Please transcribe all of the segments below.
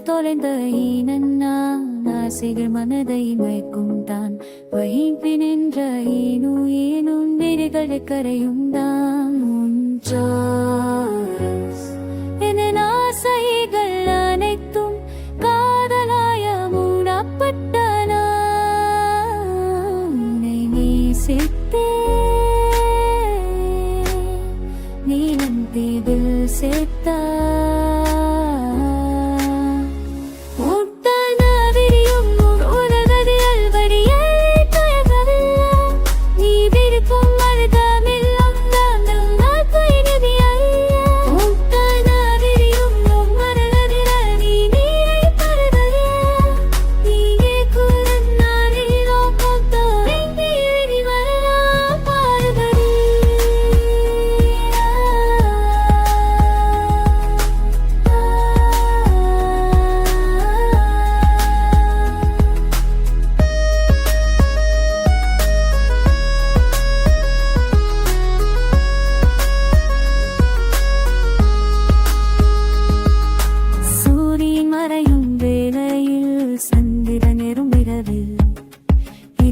தொலைந்த ஈனன்னா ஆசைகள் மனதை மயக்கும் தான் வகிப்பி நின்ற ஈனு ஏனும் விரிகளை கரையும் தான் என் ஆசைகள் அனைத்தும் காதலாய மூடப்பட்டன உன்னை நேசித்தே நீலம் தீவில் சேர்த்தா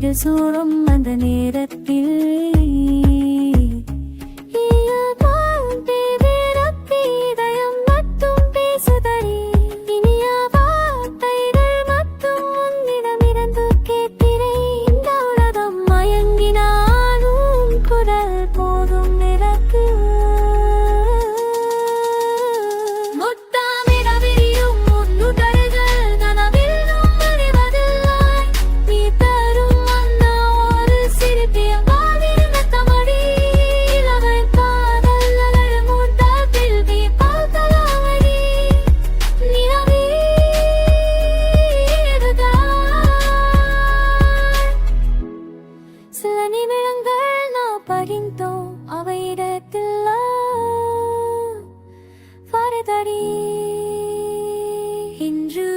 இரவில் சூழும் அந்த நேரத்தில். அவரிடத்தில் வருதறி என்று